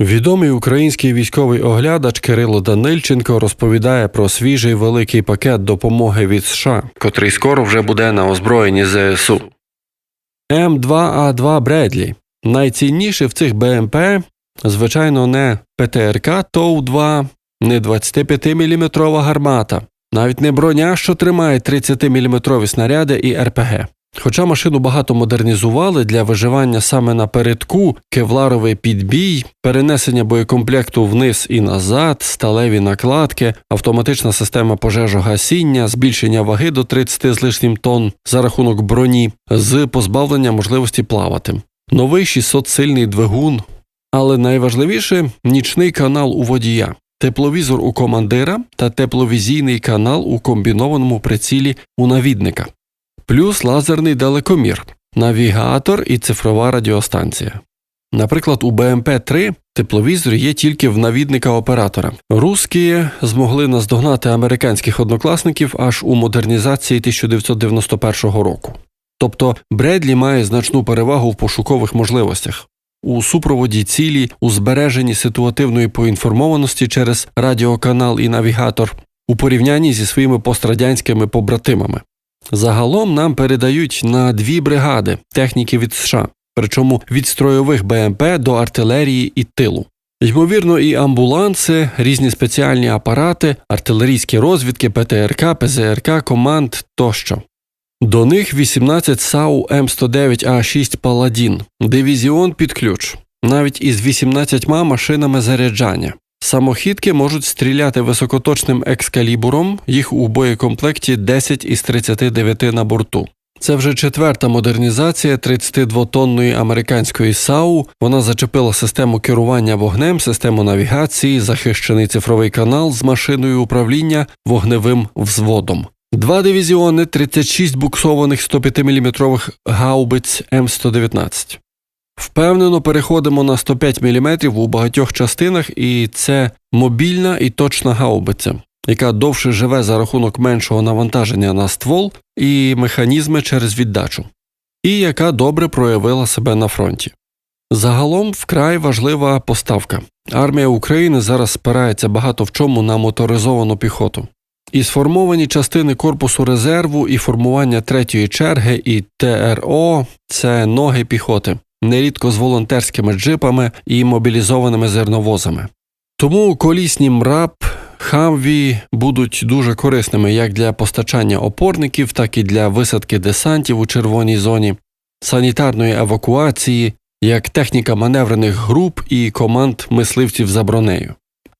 Відомий український військовий оглядач Кирило Данильченко розповідає про свіжий великий пакет допомоги від США, котрий скоро вже буде на озброєнні ЗСУ. М2А2 Бредлі. Найцінніше в цих БМП, звичайно, не ПТРК ТОУ-2, не 25-мм гармата, навіть не броня, що тримає 30-мм снаряди і РПГ. Хоча машину багато модернізували для виживання саме напередку, кевларовий підбій, перенесення боєкомплекту вниз і назад, сталеві накладки, автоматична система пожежогасіння, збільшення ваги до 30 з лишнім тонн за рахунок броні, з позбавлення можливості плавати. Новий 600-сильний двигун, але найважливіше нічний канал у водія, тепловізор у командира та тепловізійний канал у комбінованому прицілі у навідника плюс лазерний далекомір, навігатор і цифрова радіостанція. Наприклад, у БМП-3 тепловізор є тільки в навідника оператора. Русські змогли наздогнати американських однокласників аж у модернізації 1991 року. Тобто Бредлі має значну перевагу в пошукових можливостях. У супроводі цілі, у збереженні ситуативної поінформованості через радіоканал і навігатор у порівнянні зі своїми пострадянськими побратимами. Загалом нам передають на дві бригади техніки від США, причому від строєвих БМП до артилерії і тилу. Ймовірно, і амбуланси, різні спеціальні апарати, артилерійські розвідки, ПТРК, ПЗРК, команд тощо. До них 18 САУ М109А6 Паладін, дивізіон під ключ, навіть із 18 машинами заряджання. Самохідки можуть стріляти високоточним екскалібуром, їх у боєкомплекті 10 із 39 на борту. Це вже четверта модернізація 32-тонної американської САУ. Вона зачепила систему керування вогнем, систему навігації, захищений цифровий канал з машиною управління вогневим взводом. Два дивізіони 36 буксованих 105-мм гаубиць М119. Впевнено переходимо на 105 мм у багатьох частинах, і це мобільна і точна гаубиця, яка довше живе за рахунок меншого навантаження на ствол і механізми через віддачу, і яка добре проявила себе на фронті. Загалом вкрай важлива поставка. Армія України зараз спирається багато в чому на моторизовану піхоту. І сформовані частини корпусу резерву, і формування третьої черги, і ТРО це ноги піхоти нерідко з волонтерськими джипами і мобілізованими зерновозами. Тому колісні МРАП, хамві будуть дуже корисними як для постачання опорників, так і для висадки десантів у червоній зоні, санітарної евакуації, як техніка маневрених груп і команд мисливців за бронею.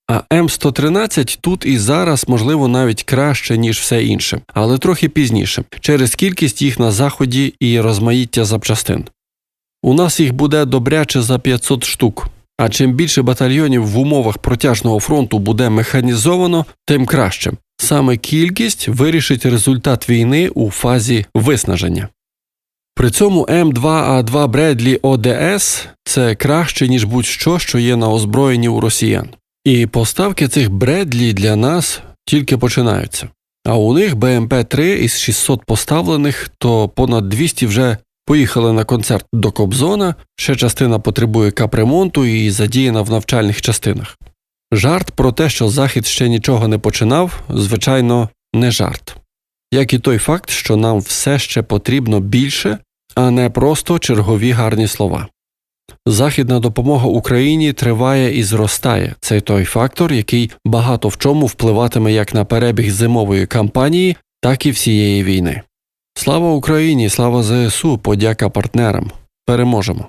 А М113 тут і зараз, можливо, навіть краще, ніж все інше, але трохи пізніше, через кількість їх на заході і розмаїття запчастин. У нас їх буде добряче за 500 штук. А чим більше батальйонів в умовах протяжного фронту буде механізовано, тим краще. Саме кількість вирішить результат війни у фазі виснаження. При цьому М2А2 Бредлі ОДС це краще, ніж будь-що, що є на озброєнні у росіян. І поставки цих Бредлі для нас тільки починаються. А у них БМП-3 із 600 поставлених, то понад 200 вже Поїхали на концерт до Кобзона, ще частина потребує капремонту і задіяна в навчальних частинах. Жарт про те, що Захід ще нічого не починав, звичайно, не жарт. Як і той факт, що нам все ще потрібно більше, а не просто чергові гарні слова. Західна допомога Україні триває і зростає. Це той фактор, який багато в чому впливатиме як на перебіг зимової кампанії, так і всієї війни. Слава Україні, слава ЗСУ, подяка партнерам. Переможемо.